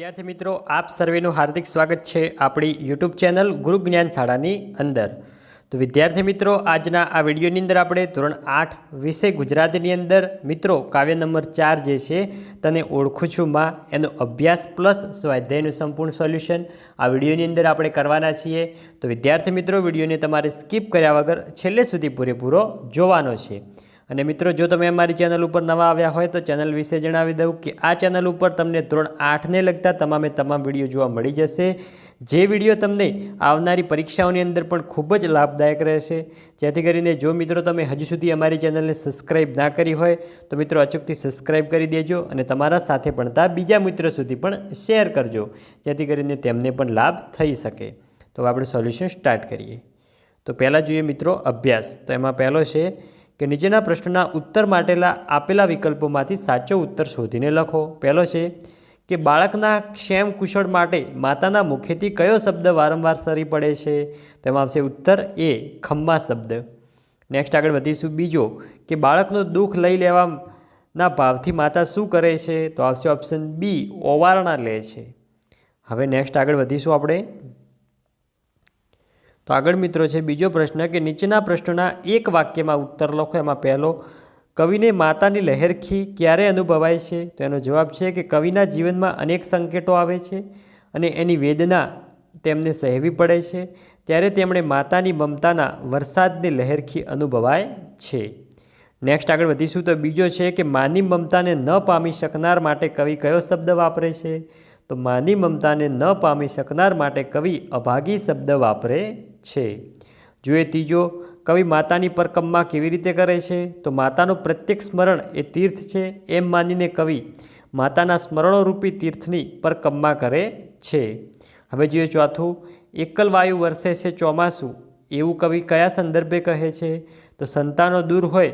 વિદ્યાર્થી મિત્રો, આપ સર્વેનું હાર્દિક સ્વાગત છે આપણી યુટ્યુબ ચેનલ ગુરુ જ્ઞાન શાળાની અંદર. તો વિદ્યાર્થી મિત્રો, આજના આ વિડીયોની અંદર આપણે ધોરણ આઠ વિષય ગુજરાતીની અંદર, મિત્રો, કાવ્ય નંબર ચાર જે છે, તને ઓળખું છું માં, એનો અભ્યાસ પ્લસ સ્વાધ્યાયનું સંપૂર્ણ સોલ્યુશન આ વિડીયોની અંદર આપણે કરવાના છીએ. તો વિદ્યાર્થી મિત્રો, વિડીયોને તમારે સ્કીપ કર્યા વગર છેલ્લે સુધી પૂરેપૂરો જોવાનો છે. અને મિત્રો, જો તમે અમારી ચેનલ ઉપર નવા આવ્યા હોય તો ચેનલ વિશે જણાવી દઉં કે આ ચેનલ ઉપર તમને ધોરણ આઠને લગતા તમામે તમામ વીડિયો જોવા મળી જશે. જે વીડિયો તમને આવનારી પરીક્ષાઓની અંદર પણ ખૂબ જ લાભદાયક રહેશે. જેથી કરીને જો મિત્રો તમે હજુ સુધી અમારી ચેનલને સબસ્ક્રાઈબ ના કરી હોય તો મિત્રો અચૂકથી સબસ્ક્રાઈબ કરી દેજો અને તમારા સાથે ભણતા બીજા મિત્રો સુધી પણ શેર કરજો, જેથી કરીને તેમને પણ લાભ થઈ શકે. તો આપણે સોલ્યુશન સ્ટાર્ટ કરીએ. તો પહેલાં જોઈએ મિત્રો અભ્યાસ. તો એમાં પહેલો છે કે નીચેના પ્રશ્નના ઉત્તર માટેલા આપેલા વિકલ્પોમાંથી સાચો ઉત્તર શોધીને લખો. પહેલો છે કે બાળકના ક્ષેમ કુશળ માટે માતાના મુખેથી કયો શબ્દ વારંવાર સરી પડે છે? તેમાં આવશે ઉત્તર એ ખમ્મા શબ્દ. નેક્સ્ટ આગળ વધીશું બીજો કે બાળકનું દુઃખ લઈ લેવાના ભાવથી માતા શું કરે છે? તો આવશે ઓપ્શન બી ઓવારણા લે છે. હવે નેક્સ્ટ આગળ વધીશું આપણે. તો આગળ મિત્રો છે બીજો પ્રશ્ન કે નીચેના પ્રશ્નોના એક વાક્યમાં ઉત્તર લખો. એમાં પહેલો, કવિને માતાની લહેરખી ક્યારે અનુભવાય છે? તો એનો જવાબ છે કે કવિના જીવનમાં અનેક સંકેતો આવે છે અને એની વેદના તેમને સહેવી પડે છે. ત્યારે તેમણે માતાની મમતાના વરસાદની લહેરખી અનુભવાય છે. નેક્સ્ટ આગળ વધીશું તો બીજો છે કે માની મમતાને ન પામી શકનાર માટે કવિ કયો શબ્દ વાપરે છે? તો માની મમતાને ન પામી શકનાર માટે કવિ અભાગી શબ્દ વાપરે છે. જોઈએ ત્રીજો, કવિ માતાની પરકમમાં કેવી રીતે કરે છે? તો માતાનું પ્રત્યેક સ્મરણ એ તીર્થ છે એમ માનીને કવિ માતાના સ્મરણોરૂપી તીર્થની પરકમમાં કરે છે. હવે જોઈએ ચોથું, એકલ વાયુ વરસે છે ચોમાસું. એવું કવિ કયા સંદર્ભે કહે છે? તો સંતાનો દૂર હોય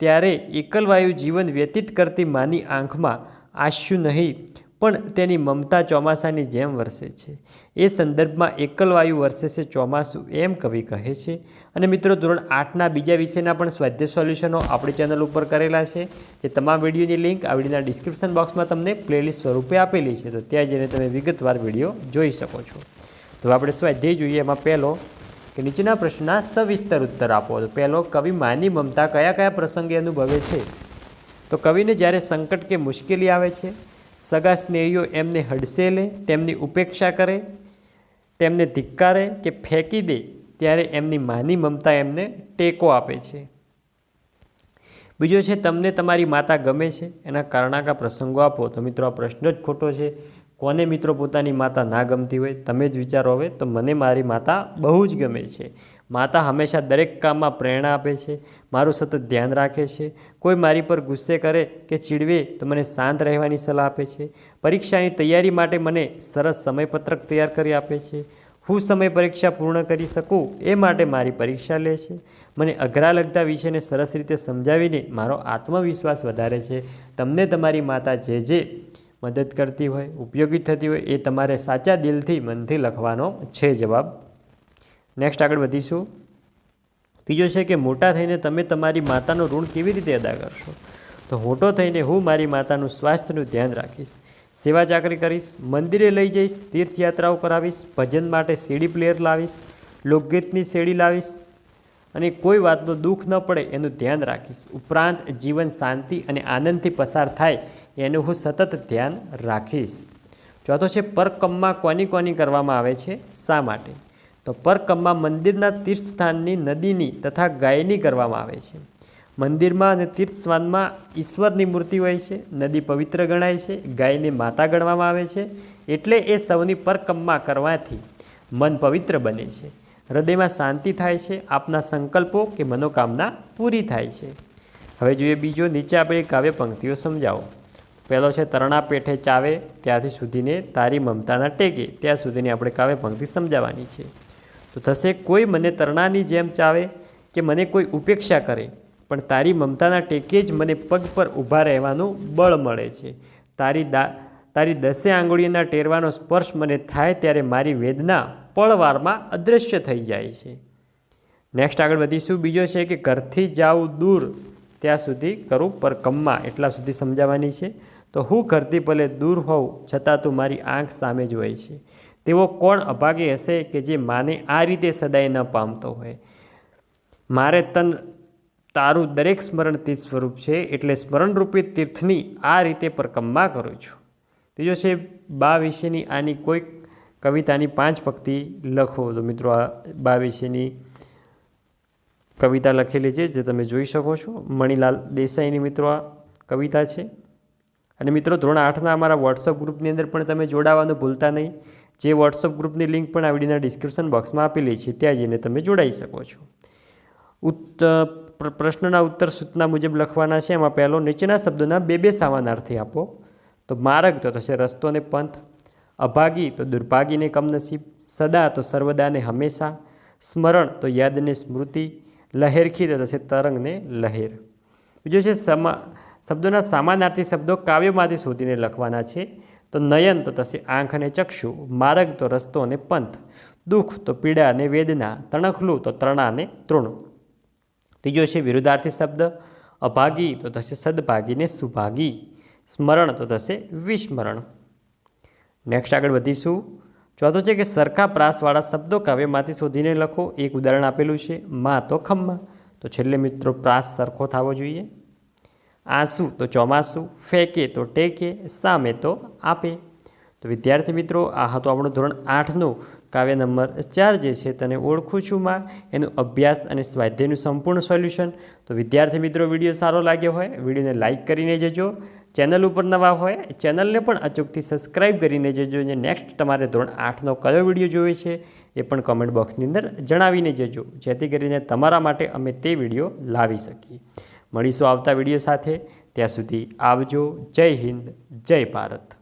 ત્યારે એકલવાયુ જીવન વ્યતીત કરતી માની આંખમાં આશ્યુ નહીં પણ તેની મમતા ચોમાસાની જેમ વરસે છે. એ સંદર્ભમાં એકલવાયુ વરસે છે ચોમાસું એમ કવિ કહે છે. અને મિત્રો, ધોરણ આઠના બીજા વિષયના પણ સ્વાધ્યાય સોલ્યુશનો આપણી ચેનલ ઉપર કરેલા છે. જે તમામ વિડીયોની લિંક આ વિડીયોના ડિસ્ક્રિપ્શન બોક્સમાં તમને પ્લેલિસ્ટ સ્વરૂપે આપેલી છે. તો ત્યાં જઈને તમે વિગતવાર વીડિયો જોઈ શકો છો. તો આપણે સ્વાધ્યાય જોઈએ. એમાં પહેલો કે નીચેના પ્રશ્નના સવિસ્તર ઉત્તર આપો. તો પહેલો, કવિ માની મમતા કયા કયા પ્રસંગે અનુભવે છે? તો કવિને જ્યારે સંકટ કે મુશ્કેલી આવે છે સગા સ્નેહીઓ એમને હડસેલે તેમની ઉપેક્ષા કરે, તેમને ધિક્કારે કે ફેંકી દે, ત્યારે એમની માની મમતા એમને ટેકો આપે છે. બીજો છે, તમને તમારી માતા ગમે છે, એના કારણાકા પ્રસંગો આપો. તો મિત્રો, આ પ્રશ્ન જ ખોટો છે. કોને મિત્રો પોતાની માતા ના ગમતી હોય તમે જ વિચારો હવે, તો મને મારી માતા બહુ જ ગમે છે. માતા હંમેશા દરેક કામમાં પ્રેરણા આપે છે, મારું સતત ધ્યાન રાખે છે. કોઈ મારી પર ગુસ્સે કરે કે ચીડવે, તો મને શાંત રહેવાની સલાહ આપે છે. પરીક્ષાની તૈયારી માટે મને સરસ સમયપત્રક તૈયાર કરી આપે છે. હું સમય પરીક્ષા પૂર્ણ કરી શકું, એ માટે મારી પરીક્ષા લે છે. મને અઘરા લગતા વિષયને સરસ રીતે સમજાવીને મારો આત્મવિશ્વાસ વધારે છે. તમને તમારી માતા જે જે મદદ કરતી હોય, ઉપયોગી થતી હોય, એ તમારે સાચા દિલથી મનથી લખવાનો છે જવાબ. નેક્સ્ટ આગળ વધીશું. ત્રીજો છે કે મોટા થઈને તમે તમારી માતાનું ઋણ કેવી રીતે અદા કરશો? તો મોટો થઈને હું મારી માતાનું સ્વાસ્થ્યનું ધ્યાન રાખીશ, સેવા ચાકરી કરીશ, મંદિરે લઈ જઈશ, તીર્થયાત્રાઓ કરાવીશ, ભજન માટે સીડી પ્લેયર લાવીશ, લોકગીતની શેડી લાવીશ અને કોઈ વાતનું દુઃખ ન પડે એનું ધ્યાન રાખીશ. ઉપરાંત જીવન શાંતિ અને આનંદથી પસાર થાય એનું હું સતત ધ્યાન રાખીશ. ચોથો છે, પરકમમાં કોની કોની કરવામાં આવે છે? શા માટે? તો પરકમમાં મંદિરના તીર્થસ્થાનની નદીની તથા ગાયની કરવામાં આવે છે. મંદિરમાં અને તીર્થસ્થાનમાં ઈશ્વરની મૂર્તિ હોય છે, નદી પવિત્ર ગણાય છે, ગાયને માતા ગણવામાં આવે છે, એટલે એ સૌની પરકમમાં કરવાથી મન પવિત્ર બને છે. હૃદયમાં શાંતિ થાય છે, આપના સંકલ્પો કે મનોકામના પૂરી થાય છે. હવે જોઈએ બીજો નીચે આપણે કાવ્ય પંક્તિઓ સમજાવો. પહેલો છે, તરણા પેઠે ચાવે, ત્યાંથી સુધીને તારી મમતાના ટેકે. ત્યાં સુધીની આપણે કાવ્ય પંક્તિ સમજાવવાની છે. તો થશે, કોઈ મને તરણાની જેમ ચાવે કે મને કોઈ ઉપેક્ષા કરે, પણ તારી મમતાના ટેકે જ મને પગ પર ઊભા રહેવાનું બળ મળે છે. તારી દા, તારી દસે આંગળીઓના ટેરવાનો સ્પર્શ મને થાય ત્યારે મારી વેદના પળવારમાં અદૃશ્ય થઈ જાય છે. નેક્સ્ટ આગળ વધીશું. બીજો છે કે, ઘરથી જાઉં દૂર, ત્યાં સુધી કરું પર કમ્મા એટલા સુધી સમજાવવાની છે. તો હું ઘરથી ભલે દૂર હોઉં, છતાં તું મારી આંખ સામે જ હોય છે. તેવો કોણ અભાગે હશે કે જે માને આ રીતે સદાય ન પામતો હોય? મારે તન તારું દરેક સ્મરણ તીર્થ સ્વરૂપ છે, એટલે સ્મરણરૂપી તીર્થની આ રીતે પરકમ્મા કરું છું. ત્રીજો છે, બા વિશેની આની કોઈક કવિતાની પાંચ પંક્તિ લખો. તો મિત્રો, આ બા વિશેની કવિતા લખેલી છે, જે તમે જોઈ શકો છો. મણિલાલ દેસાઈની મિત્રો આ કવિતા છે. અને મિત્રો ધોરણ આઠના અમારા વોટ્સઅપ ગ્રુપની અંદર પણ તમે જોડાવાનું ભૂલતા નહીં. જે વોટ્સઅપ ગ્રુપની લિંક પણ આ વિડીયોના ડિસ્ક્રિપ્શન બોક્સમાં આપેલી છે, ત્યાં જઈને તમે જોડાઈ શકો છો. ઉત્ત પ્રશ્નના ઉત્તર સૂચના મુજબ લખવાના છે. એમાં પહેલો, નીચેના શબ્દોના બે બે સામાનાર્થી આપો. તો માર્ગ તો થશે રસ્તો ને પંથ. અભાગી તો દુર્ભાગીને કમનસીબ. સદા તો સર્વદાને હંમેશા. સ્મરણ તો યાદને સ્મૃતિ. લહેરખી તો થશે તરંગને લહેર. બીજું છે સમા શબ્દોના સામાનાર્થી શબ્દો કાવ્યમાંથી શોધીને લખવાના છે. તો નયન તો થશે આંખ અને ચક્ષુ, માર્ગ તો રસ્તો અને પંથ, દુઃખ તો પીડા અને વેદના, તણખલું તો ત્રણા અને તૃણ. ત્રીજો છે વિરુદ્ધાર્થી શબ્દ, અભાગી તો થશે સદભાગી ને સુભાગી, સ્મરણ તો થશે વિસ્મરણ. નેક્સ્ટ આગળ વધીશું. ચોથો છે કે સરખા પ્રાસવાળા શબ્દો કાવ્યમાંથી શોધીને લખો. એક ઉદાહરણ આપેલું છે, માં તો ખમ્મા. તો છેલ્લે મિત્રો પ્રાસ સરખો થવો જોઈએ. આંસુ તો ચોમાસું, ફેંકે તો ટેકે, સામે તો આપે. તો વિદ્યાર્થી મિત્રો, આ હતો આપણું ધોરણ આઠનું. કાવ્ય નંબર ચાર જે છે તને ઓળખું છું માં. એનું અભ્યાસ અને સ્વાધ્યાયનું સંપૂર્ણ સોલ્યુશન. તો વિદ્યાર્થી મિત્રો, વીડિયો સારો લાગ્યો હોય, વિડીયોને લાઇક કરીને જજો. ચેનલ ઉપર નવા હોય, ચેનલને પણ અચૂકથી સબસ્ક્રાઇબ કરીને જજો અને નેક્સ્ટ તમારે ધોરણ આઠનો કયો વીડિયો જોઈએ છે એ પણ કોમેન્ટ બોક્સની અંદર જણાવીને જજો. જેથી કરીને તમારા માટે અમે તે વીડિયો લાવી શકીએ. મળીશું આવતા વીડિયો સાથે. ત્યાં સુધી આવજો. જય હિન્દ. જય ભારત.